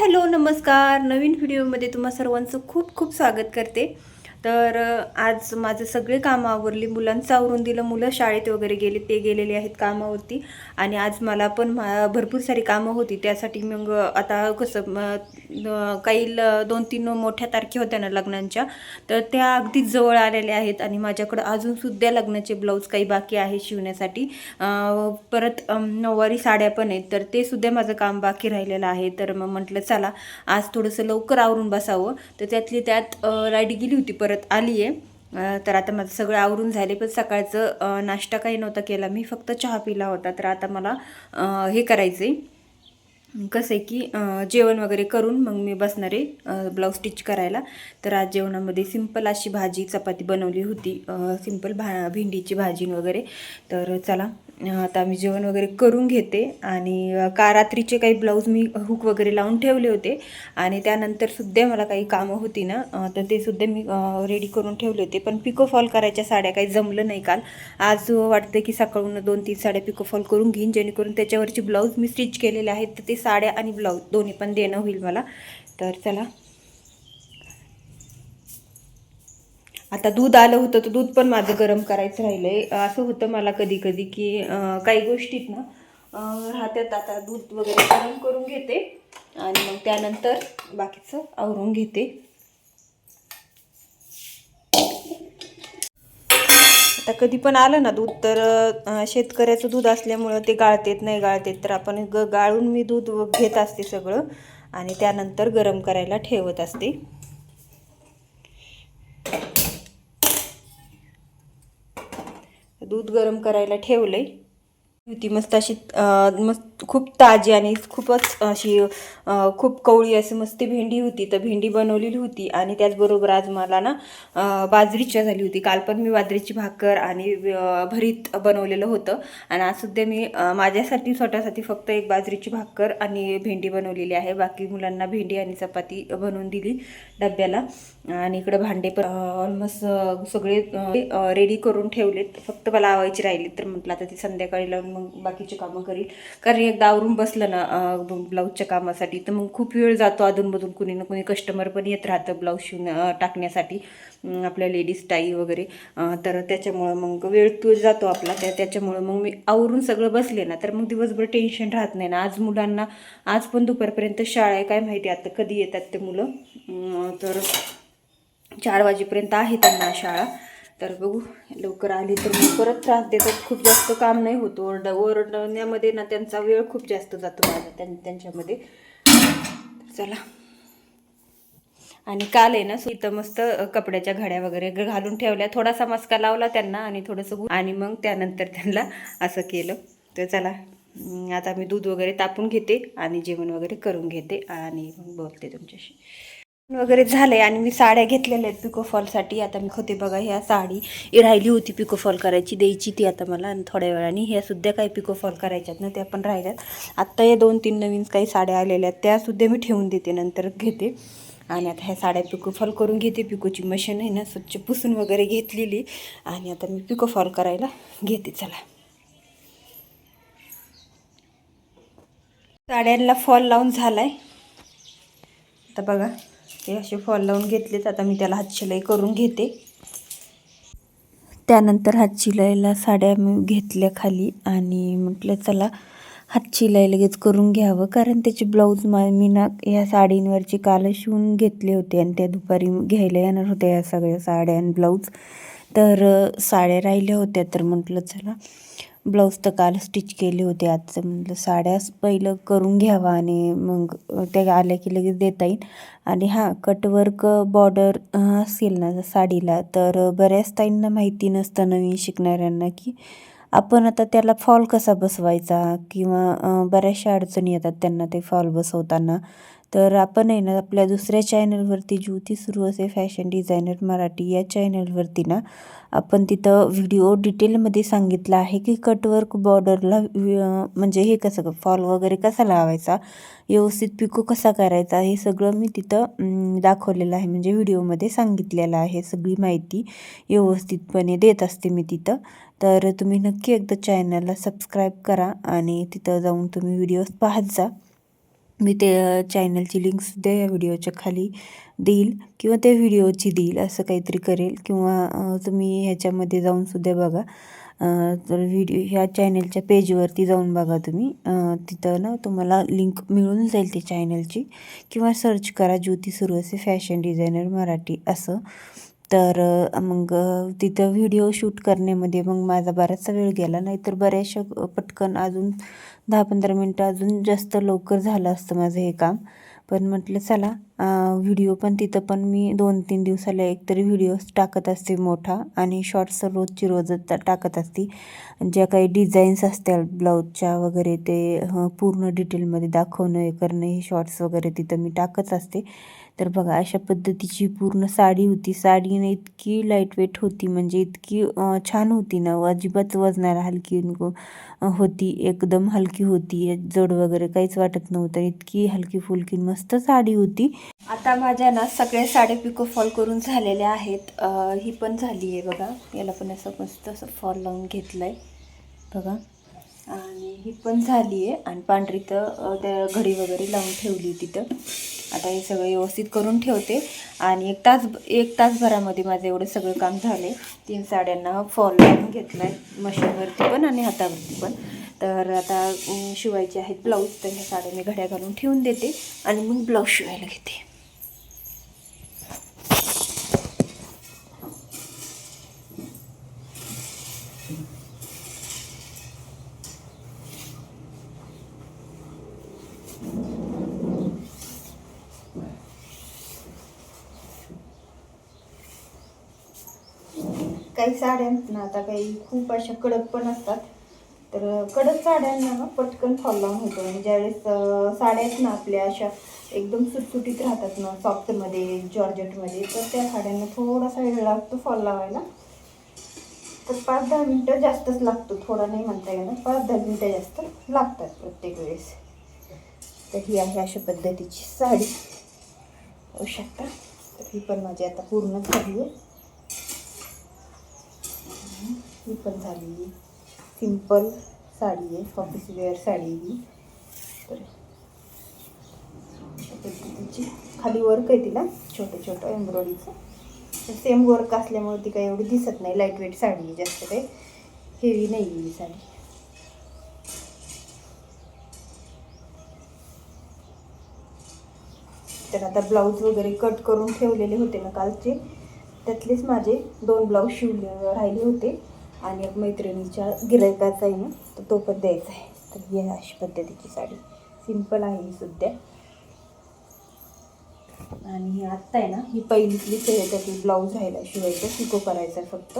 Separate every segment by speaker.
Speaker 1: Hello नमस्कार. नवीन व्हिडिओमध्ये तुम्हा सर्वांचं खूप खूप स्वागत करते. तर आज माझं सगळे कामं आवरली. मुलांचं आवरून दिलं. मुलं शाळेत वगैरे गेले. ते गेलेले आहेत कामावरती. आणि आज मला पण मा- भरपूर सारी कामं होती. त्यासाठी मग आता कसं काही ल- दोन तीन मोठ्या तारखे होत्या ना लग्नांच्या. तर त्या अगदीच जवळ आलेल्या आहेत. आणि माझ्याकडं अजून सुद्धा लग्नाचे ब्लाऊज काही बाकी आहे शिवण्यासाठी. परत नऊवारी साड्या पण आहेत. तर ते सुद्धा माझं काम बाकी राहिलेलं आहे. तर मग म्हटलं चला आज थोडंसं लवकर आवरून बसावं. तर त्यातली त्यात लाइट गेली होती परत. परत आली आहे तर आता माझं सगळं आवरून झाले पण सकाळचं नाश्ता काही नव्हता केला. मी फक्त चहा पिला होता. तर आता मला हे करायचं आहे कसं आहे की जेवण वगैरे करून मग मी बसणार आहे ब्लाऊज स्टिच करायला. तर आज जेवणामध्ये सिंपल अशी भाजी चपाती बनवली होती. सिंपल भा भेंडीची भाजी वगैरे. तर चला आता मी जेवण वगैरे करून घेते आणि का रात्रीचे काही ब्लाऊज मी हुक वगैरे लावून ठेवले होते आणि त्यानंतर सुद्धा मला काही कामं होती ना तर ते सुद्धा मी रेडी करून ठेवले होते. पण पिको फॉल करायच्या साड्या काही जमलं नाही काल. आज वाटतं की सकाळून दोन तीन साड्या पिको फॉल करून घेईन जेणेकरून त्याच्यावरचे ब्लाऊज मी स्टिच केलेले आहेत तर ते साड्या आणि ब्लाऊज दोन्ही पण देणं होईल मला. तर चला आता दूध आलं होतं तर दूध पण माझं गरम करायचं राहिलं आहे असं होतं मला कधी कधी की काही गोष्टीत ना राहत्यात आता दूध वगैरे गरम करून घेते आणि मग त्यानंतर बाकीचं आवरून घेते. आता कधी पण आलं ना दूध तर शेतकऱ्याचं दूध असल्यामुळं ते गाळतेत नाही गाळतेत तर आपण ग गाळून मी दूध घेत असते सगळं आणि त्यानंतर गरम करायला ठेवत असते. दूध गरम करायला ठेवलं आहे होती मस्त अशी मस्त खूप ताजी आणि खूपच अशी खूप कवळी अशी मस्त भेंडी होती. तर भेंडी बनवलेली होती आणि त्याचबरोबर आज मला ना बाजरीच्या झाली होती. काल पण मी बाजरीची भाकर आणि भरीत बनवलेलं होतं. आणि आज सुद्धा मी माझ्यासाठी स्वतःसाठी फक्त एक बाजरीची भाकर आणि भेंडी बनवलेली आहे. बाकी मुलांना भेंडी आणि चपाती बनवून दिली डब्याला. आणि इकडे भांडे पण ऑलमोस्ट सगळे रेडी करून ठेवलेत. फक्त मला लावायची राहिली. तर म्हटलं आता ती संध्याकाळी लावून मग बाकीची कामं करील कारण एकदा आवरून बसलं ना ब्लाऊजच्या कामासाठी तर मग खूप वेळ जातो अधूनमधून कुणी ना कुणी कस्टमर पण येत राहतं ब्लाऊज शिवून टाकण्यासाठी आपल्या लेडीज टाई वगैरे. तर त्याच्यामुळं मग वेळ तो जातो आपला त्या त्याच्यामुळं मग मी आवरून सगळं बसले ना तर मग दिवसभर टेन्शन राहत नाही ना. आज मुलांना आज पण दुपारपर्यंत शाळा आहे काय माहिती आता कधी येतात ते मुलं. तर चार वाजेपर्यंत आहे त्यांना शाळा. तर बघू लवकर आली तर मग परत त्रास देतात. खूप जास्त काम नाही होत. ओरड ओरडण्यामध्ये ना त्यांचा वेळ खूप जास्त जातो माझा त्यां त्यांच्यामध्ये. चला. आणि काल आहे ना इथं मस्त कपड्याच्या घड्या वगैरे घालून ठेवल्या. थोडासा मस्का लावला त्यांना आणि थोडंसं आणि मग त्यानंतर त्यांना असं केलं. तर चला आता मी दूध वगैरे तापून घेते आणि जेवण वगैरे करून घेते आणि मग बोलते तुमच्याशी. वगैरे झालंय आणि मी साड्या घेतलेल्या आहेत पिको फॉलसाठी आता मी होते बघा ह्या साडी राहिली होती पिको फॉल करायची द्यायची ती आता मला आणि थोड्या वेळाने. ह्या सुद्धा काही पिको फॉल करायच्यात ना त्या पण राहिल्यात. आत्ता या दोन तीन नवीन काही साड्या आलेल्या आहेत त्यासुद्धा मी ठेवून देते नंतर घेते. आणि आता ह्या साड्या पिको फॉल करून घेते. पिकोची मशीन आहे ना स्वच्छ पुसून वगैरे घेतलेली. आणि आता मी पिको फॉल करायला घेते चला. साड्यांना फॉल लावून झालाय. आता बघा. हे असे फॉल लावून घेतलेत. आता मी त्याला हातशिलाई करून घेते. त्यानंतर हातशिलाईला साड्या मी घेतल्या खाली आणि म्हटलं चला हातशिलाई लगेच करून घ्यावं. कारण त्याचे ब्लाऊज मा मी ना ह्या साडींवरची काल शिवून घेतले होते आणि त्या दुपारी घ्यायला येणार होत्या या सगळ्या साड्या आणि ब्लाऊज. तर साड्या राहिल्या होत्या. तर म्हटलं चला ब्लाऊज तर काल स्टिच केले होते आजचं म्हटलं साड्याच पहिलं करून घ्यावा आणि मग त्या आल्या की लगेच देता येईल. आणि हां कटवर्क बॉर्डर असेल ना साडीला तर बऱ्याच ताईंना माहिती नसतं नवीन शिकणाऱ्यांना की आपण आता त्याला फॉल कसा बसवायचा? किंवा बऱ्याचशा अडचणी येतात त्यांना ते फॉल बसवताना. तर आपण आहे ना आपल्या दुसऱ्या चॅनलवरती ज्योती सुरू असे फॅशन डिझायनर मराठी या चॅनलवरती ना आपण तिथं व्हिडिओ डिटेलमध्ये सांगितलं आहे की कटवर्क बॉर्डरला म्हणजे हे कसं फॉल वगैरे कसा लावायचा व्यवस्थित पिको कसा करायचा हे सगळं मी तिथं दाखवलेलं आहे. म्हणजे व्हिडिओमध्ये सांगितलेलं आहे सगळी माहिती व्यवस्थितपणे देत असते मी तिथं. तर तुम्ही नक्की एकदा चॅनलला सबस्क्राईब करा आणि तिथं जाऊन तुम्ही व्हिडिओज पाहत जा. मी ते चॅनलची लिंकसुद्धा या व्हिडिओच्या खाली देईल किंवा त्या व्हिडिओची देईल असं काहीतरी करेल किंवा तुम्ही ह्याच्यामध्ये जाऊनसुद्धा बघा. तर व्हिडिओ ह्या चॅनलच्या पेजवरती जाऊन बघा तुम्ही. तिथं ना तुम्हाला लिंक मिळून जाईल ते चॅनलची किंवा सर्च करा ज्योती सुरू असे फॅशन डिझायनर मराठी असं. तर मग तिथं व्हिडिओ शूट करण्यामध्ये मग माझा बराचसा वेळ गेला. नाहीतर बऱ्याचशा पटकन अजून दहा पंधरा मिनटं अजून जास्त लवकर झालं असतं माझं हे काम. पण म्हटलं चला व्हिडिओ पण तिथं पण मी दोन तीन दिवसाला एक तरी व्हिडिओ टाकत असते मोठा आणि शॉर्ट्स रोजची रोजच टाकत असते. ज्या काही डिझाईन्स असतील ब्लाऊजच्या वगैरे ते पूर्ण डिटेलमध्ये दाखवणं हे करणं हे शॉर्ट्स वगैरे तिथं मी टाकत असते. तर बघा अशा पद्धतीची पूर्ण साडी होती. साडीने इतकी लाईटवेट होती म्हणजे इतकी छान होती ना अजिबात वजनाला हलकी होती. एकदम हलकी होती. जड वगैरे काहीच वाटत नव्हतं. इतकी हलकी फुलकी मस्त साडी होती. आता माझ्या ना सगळ्या साड्या पिको फॉल करून झालेल्या आहेत. ही पण झाली आहे बघा. याला पण असं मस्त असं फॉल लावून घेतलं आहे बघा. आणि ही पण झाली आहे. आणि पांढरी तर त्या घडी वगैरे लावून ठेवली तिथं आता हे सगळं व्यवस्थित करून ठेवते. आणि एक तास एक तासभरामध्ये माझं एवढं सगळं काम झाले तीन साड्यांना फॉल लावून घेतला आहे मशीनवरती पण आणि हातावरती पण. तर आता शिवायचे आहेत ब्लाऊज तर ह्या साड्या मी घड्या घालून ठेवून देते आणि मग ब्लाऊज शिवायला घेते. काही साड्या आहेत ना आता काही खूप अशा कडक पण असतात. तर कडक साड्यांना ना पटकन फॉल लावून होतो. आणि ज्यावेळेस साड्या आहेत ना आपल्या अशा एकदम सुटसुटीत राहतात ना सॉफ्टमध्ये जॉर्जेटमध्ये तर त्या साड्यांना थोडासा वेळ लागतो फॉल लावायला. तर पाच दहा मिनटं जास्तच लागतो थोडा नाही म्हणता येणार पाच दहा मिनटं जास्त लागतात प्रत्येक वेळेस. तर ही आहे अशा पद्धतीची साडी. होऊ शकता. तर ही पण माझी आता पूर्ण झाली आहे. ही पण झाली सिंपल साडी आहे ऑफिस वेअर साडी ही. तर तिची खाली वर्क आहे तिला छोटं छोटं एम्ब्रॉयडरीचं सेम वर्क असल्यामुळे ती काही एवढी दिसत नाही लाइट वेट साडी आहे जास्त काही. हेवी नाही आहे ही साडी. तर आता ब्लाऊज वगैरे कट करून ठेवलेले होते ना कालचे. त्यातलेच माझे दोन ब्लाऊज शिवले राहिले होते. आणि एक मैत्रिणीच्या गिरायकाचा आहे ना तर तो पण द्यायचा आहे. तर ही आहे अशी पद्धतीची साडी. सिंपल आहे ही सुद्धा. आणि ही आत्ता आहे ना ही पहिलीतलीच आहे त्यातली ब्लाऊज राहिला शिवायचं शिको करायचं आहे फक्त.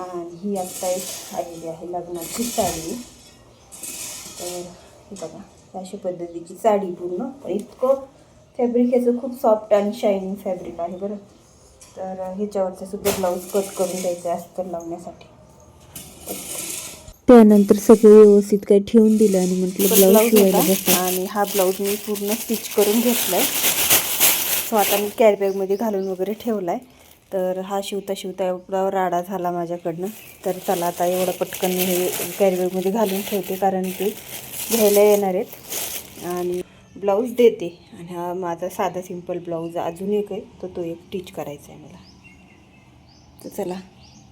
Speaker 1: आणि ही आत्ता एक आलेली आहे लग्नाची साडी. तर हे बघा अशा पद्धतीची साडी पूर्ण. इतकं फॅब्रिक ह्याचं खूप सॉफ्ट आणि शायनिंग फॅब्रिक आहे बरं. तर ह्याच्यावरचं सुद्धा ब्लाऊज कट करून द्यायचं आहे अस्तर लावण्यासाठी.
Speaker 2: त्यानंतर सगळं व्यवस्थित काय ठेवून दिलं आणि म्हटलं ब्लाऊज शिवायला बसा.
Speaker 1: आणि हा ब्लाऊज मी पूर्ण स्टिच करून घेतलाय. सो आता मी कॅरीबॅगमध्ये घालून वगैरे ठेवलाय. तर हा शिवता शिवता एवढा राडा झाला माझ्याकडनं. तर चला आता एवढं पटकन मी हे कॅरीबॅगमध्ये घालून ठेवते कारण ते घ्यायला येणार आहेत. आणि ब्लाऊज देते. आणि हा माझा साधा सिंपल ब्लाऊज अजून एक आहे. तर तो एक टीच करायचा आहे मला. तर चला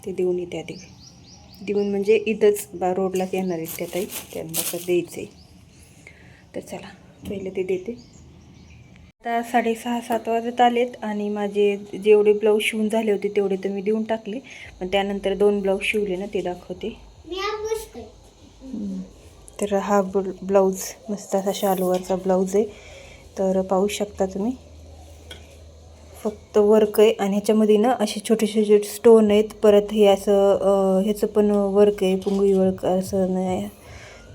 Speaker 1: ते देऊन येते आधी. देऊन म्हणजे इथंच बा रोडलाच येणार आहेत त्या ताई. त्यांना असं द्यायचं आहे. तर चला पहिले ते देते. आता साडेसहा सात वाजत आलेत आणि माझे जेवढे ब्लाऊज शिवून झाले होते तेवढे तर मी देऊन टाकले. पण त्यानंतर दोन ब्लाऊज शिवले ना ते दाखवते. तर हा ब्ल ब्लाऊज मस्त असा शालूवरचा ब्लाऊज आहे. तर पाहू शकता तुम्ही. फक्त वर्क आहे आणि ह्याच्यामध्ये ना असे छोटे छोटे स्टोन आहेत परत हे असं ह्याचं पण वर्क आहे पुंगळी वर्क असं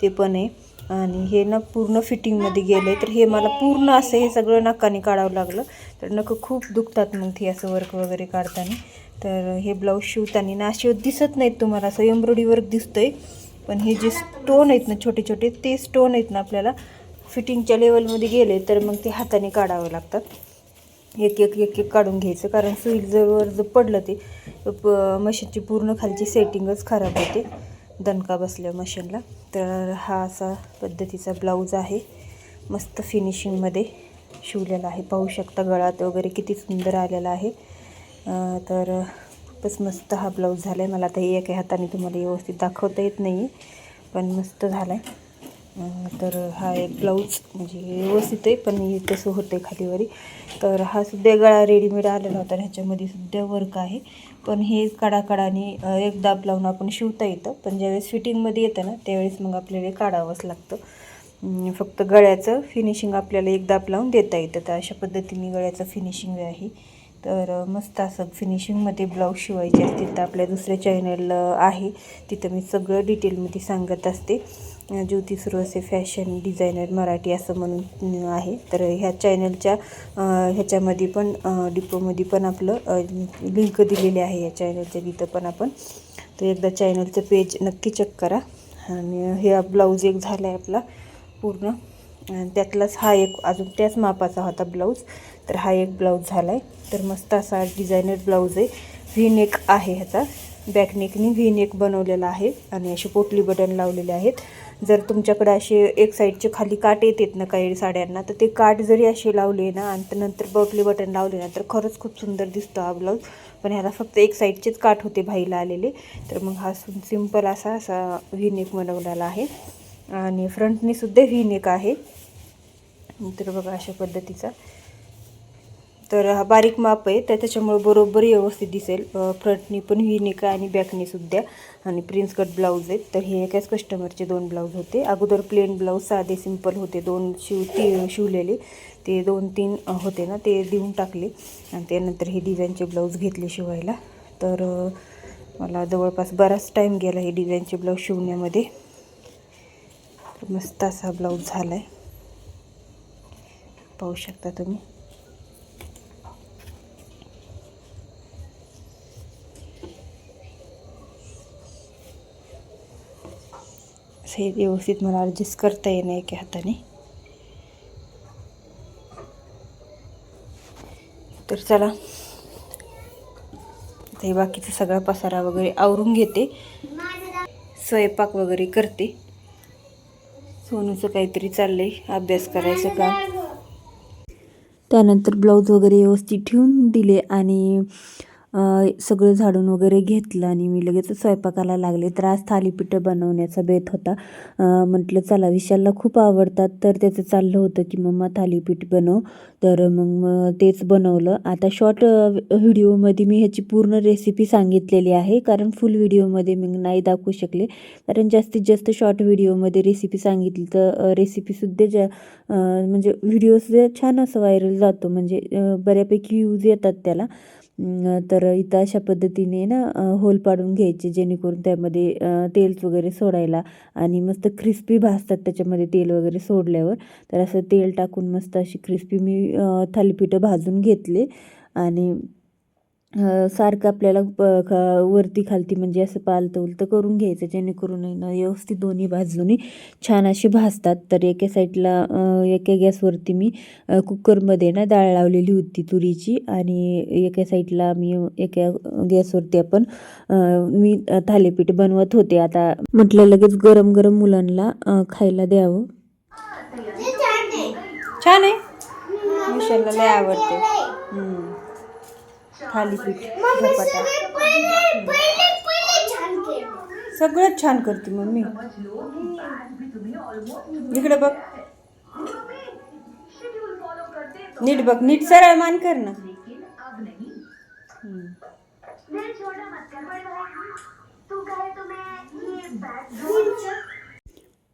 Speaker 1: ते पण आहे. आणि हे ना पूर्ण फिटिंगमध्ये गेलं आहे तर हे मला पूर्ण असं हे सगळं नकाने काढावं लागलं. तर नकं खूप दुखतात मग ते असं वर्क वगैरे काढताना. तर हे ब्लाऊज शिवताना ना असे दिसत नाहीत तुम्हाला असं एम्ब्रॉयडरी वर्क दिसतंय. पण हे जे स्टोन आहेत ना छोटे छोटे ते स्टोन आहेत ना आपल्याला फिटिंगच्या लेवलमध्ये गेले तर मग ते हाताने काढावे लागतात. एक एक एक एक काढून घ्यायचं. कारण सुई जवळ जर पडलं ते प मशीनची पूर्ण खालची सेटिंगच खराब होते. दणका बसल्या मशीनला. तर हा असा पद्धतीचा ब्लाऊज आहे. मस्त फिनिशिंगमध्ये शिवलेला आहे. पाहू शकता गळात वगैरे किती सुंदर आलेला आहे. तर खूपच मस्त हा ब्लाऊज झाला आहे मला आता एक एका हाताने तुम्हाला व्यवस्थित दाखवता येत नाही पण मस्त झाला आहे तर हा एक ब्लाऊज म्हणजे व्यवस्थित आहे पण हे कसं होतं आहे खालीवरी. तर हा सुद्धा गळा रेडीमेड आलेला होता ह्याच्यामध्ये सुद्धा वर्क आहे. पण हे कडाकडाने एक दाब लावून आपण शिवता येतं पण ज्यावेळेस फिटिंगमध्ये येतं ना त्यावेळेस मग आपल्याला काढावंच लागतं. फक्त गळ्याचं फिनिशिंग आपल्याला एक दाब लावून देता येतं तर अशा पद्धतीने गळ्याचं फिनिशिंग आहे तर मस्त असं फिनिशिंगमध्ये ब्लाऊज शिवायचे असतील तर आपल्या दुसऱ्या चॅनल आहे. तिथं मी सगळं डिटेलमध्ये सांगत असते. ज्योती सुरवसे फॅशन डिझायनर मराठी असं म्हणून आहे. तर ह्या चॅनलच्या ह्याच्यामध्ये पण डिपोमध्ये पण आपलं लिंक दिलेली आहे या चॅनलच्या तिथं पण आपण. तर एकदा चॅनलचं पेज नक्की चेक करा. आणि हे ब्लाऊज एक झाला आहे आपला पूर्ण. आणि त्यातलाच हा एक अजून त्याच मापाचा होता ब्लाऊज तर हा एक ब्लाऊज झाला आहे तर मस्त असा डिझायनर ब्लाऊज आहे. व्ही नेक आहे ह्याचा. बॅकनेकनी व्ही नेक बनवलेला आहे. आणि असे पोटली बटन लावलेले आहेत. जर तुमच्याकडे असे एक साईडचे खाली काट येतात ना काही साड्यांना तर ते काट जरी असे लावले ना आणि नंतर पोटली बटन लावले ना तर खरंच खूप सुंदर दिसतो हा ब्लाऊज. पण ह्याला फक्त एक साईडचेच काठ होते भाईला आलेले. तर मग हा सिंपल असा असा व्हीनेक बनवलेला आहे. आणि फ्रंटनेसुद्धा व्हीनेक आहे. तर बघा अशा पद्धतीचा. तर हा बारीक माप आहे तर त्याच्यामुळे बरोबर व्यवस्थित दिसेल. फ्रंटनी पण हिनिक आहे आणि बॅकनी सुद्धा. आणि प्रिन्स कट ब्लाऊज आहेत. तर हे एकाच कस्टमरचे दोन ब्लाऊज होते. अगोदर प्लेन ब्लाऊज साधे सिंपल होते. दोन शिव ती शिवलेले. ते दोन तीन होते ना ते देऊन टाकले. आणि त्यानंतर हे डिझाईनचे ब्लाऊज घेतले शिवायला. तर मला जवळपास बराच टाईम गेला हे डिझाईनचे ब्लाऊज शिवण्यामध्ये. मस्त असा ब्लाऊज झाला आहे पाहू शकता तुम्ही. हे व्यवस्थित मला ॲडजस्ट करता येणं एका हाताने. तर चला. ते बाकीचा सगळा पसारा वगैरे आवरून घेते. स्वयंपाक वगैरे करते. सोनूचं काहीतरी चाललंय अभ्यास करायचं काम.
Speaker 2: त्यानंतर ब्लाऊज वगैरे व्यवस्थित ठेवून दिले आणि सगळं झाडून वगैरे घेतलं आणि मी लगेच स्वयंपाकाला लागले. तर आज थालीपीठं बनवण्याचा बेत होता. म्हटलं चला विशालला खूप आवडतात. तर त्याचं चाललं होतं की मम्मा थालीपीठ बनव. तर मग मग तेच बनवलं. आता शॉर्ट व्हिडिओमध्ये मी ह्याची पूर्ण रेसिपी सांगितलेली आहे. कारण फुल व्हिडिओमध्ये मी नाही दाखवू शकले. कारण जास्तीत जास्त शॉर्ट व्हिडिओमध्ये रेसिपी सांगितली तर रेसिपीसुद्धा ज्या म्हणजे व्हिडिओसुद्धा छान असं व्हायरल जातो. म्हणजे बऱ्यापैकी यूज येतात त्याला. तर इथं अशा पद्धतीने ना होल पाडून घ्यायचे जेणेकरून त्यामध्ये अ, तेल वगैरे सोडायला आणि मस्त क्रिस्पी भाजतात त्याच्यामध्ये तेल वगैरे सोडल्यावर. तर असं तेल टाकून मस्त अशी क्रिस्पी मी थालीपीठं भाजून घेतले आणि सारखं आपल्याला प- ख- वरती खालती म्हणजे असं पालतं उलतं करून घ्यायचं जेणेकरून ना व्यवस्थित दोन्ही बाजूनी छान अशी भाजतात. तर एका साईडला एका गॅसवरती मी कुकरमध्ये ना डाळ लावलेली होती तुरीची आणि एका साईडला मी एका गॅसवरती आपण मी थालीपीठ बनवत होते. आता म्हटलं लगेच गरम गरम मुलांना खायला द्यावं.
Speaker 1: छान आहे. मिशालला लय आवडते. थालीपीठ धपाटा सगळं छान करते मम्मी. इकडे बघ. नीट बघ नीट सरळ मान कर ना.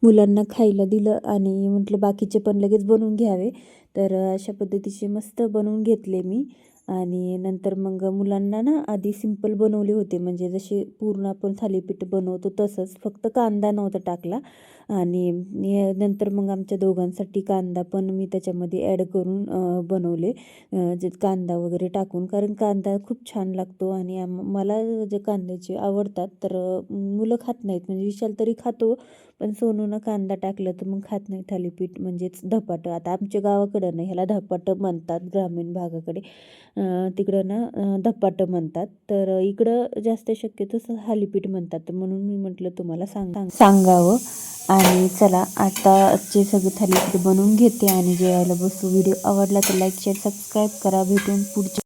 Speaker 2: मुलांना खायला दिलं आणि म्हटलं बाकीचे पण लगेच बनवून घ्यावे. तर अशा पद्धतीचे मस्त बनवून घेतले मी. आणि नंतर मग मुलांना ना आधी सिंपल बनवले होते. म्हणजे जसे पूर्ण आपण थालीपीठ बनवतो तसंच. फक्त कांदा नव्हता टाकला. आणि नंतर मग आमच्या दोघांसाठी कांदा पण मी त्याच्यामध्ये ॲड करून बनवले. जे कांदा वगैरे टाकून. कारण कांदा खूप छान लागतो आणि आम मला जे कांद्याचे आवडतात तर मुलं खात नाहीत. म्हणजे विशाल तरी खातो पण सोनूनं कांदा टाकलं तर मग खात नाही थालीपीठ. म्हणजेच धपाटं. आता आमच्या गावाकडं नाही. ह्याला धपाटं म्हणतात ग्रामीण भागाकडे. तिकडं ना धपाटं म्हणतात. तर इकडं जास्त शक्यतो थालीपीठ म्हणतात. तर म्हणून मी म्हटलं तुम्हाला सांग- सांगावं.
Speaker 1: आणि चला आता आजचे सगळे थालीपीठ बनवून घेते आणि जेवायला बसू. व्हिडिओ आवडला तर लाईक शेअर सबस्क्राईब करा. भेटून पुढच्या